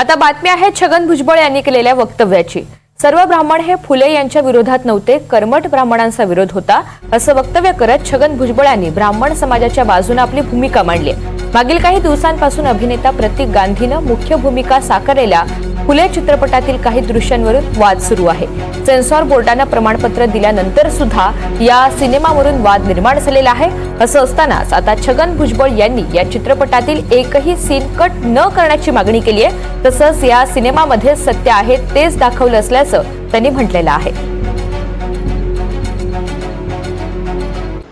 आता बातमी आहे छगन भुजबळ यांनी केलेल्या वक्तव्याची. सर्व ब्राह्मण हे फुले यांच्या विरोधात नव्हते कर्मठ ब्राह्मणांचा विरोध होता असं वक्तव्य करत छगन भुजबळ यांनी ब्राह्मण समाजाच्या बाजूने आपली भूमिका मांडली मागील काही दिवसांपासून अभिनेता प्रतीक गांधीनं मुख्य भूमिका साकारलेल्या फुले चित्रपटातील काही दृश्यांवरून वाद सुरू आहे. सेन्सॉर बोर्डानं प्रमाणपत्र दिल्यानंतर सुद्धा या सिनेमावरून वाद निर्माण झालेला आहे. असं असतानाच आता छगन भुजबळ यांनी या चित्रपटातील एकही सीन कट न करण्याची मागणी केली आहे. तसंच या सिनेमामध्ये सत्य आहे तेच दाखवलं असल्याचं त्यांनी म्हटलेलं आहे.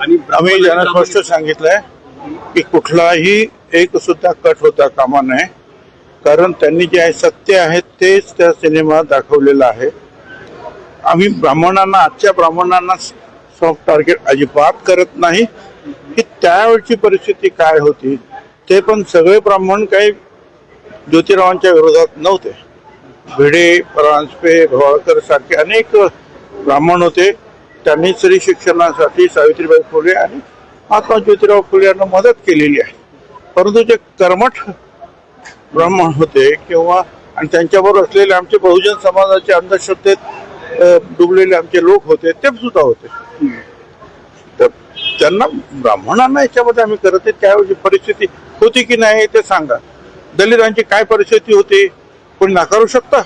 आणि आम्ही त्यांना स्पष्ट सांगितलंय. की कुठलाही एक सुद्धा कट होता कामा नये. कारण त्यांनी जे आहे सत्य आहे तेच त्या सिनेमात दाखवलेलं आहे. आम्ही ब्राह्मणांना आजच्या ब्राह्मणांना सॉफ्ट टार्गेट अजिबात करत नाही. की त्यावेळची परिस्थिती काय होती ते पण सगळे ब्राह्मण काही ज्योतिरावांच्या विरोधात नव्हते. भिडे परांजपे भवाळकर सारखे अनेक ब्राह्मण होते. त्यांनी स्त्री शिक्षणासाठी सावित्रीबाई फुले आणि महात्मा ज्योतिराव फुले यांना मदत केलेली आहे. परंतु जे कर्मठ ब्राह्मण होते किंवा आणि त्यांच्याबरोबर असलेले आमचे बहुजन समाजाचे अंधश्रद्धेत डुबलेले आमचे लोक होते ते सुद्धा होते. तर त्यांना ब्राह्मणांना याच्यामध्ये आम्ही करत आहे त्यावेळी परिस्थिती होती की नाही ते सांगा. दलितांची काय परिस्थिती होती कोणी नाकारू शकता?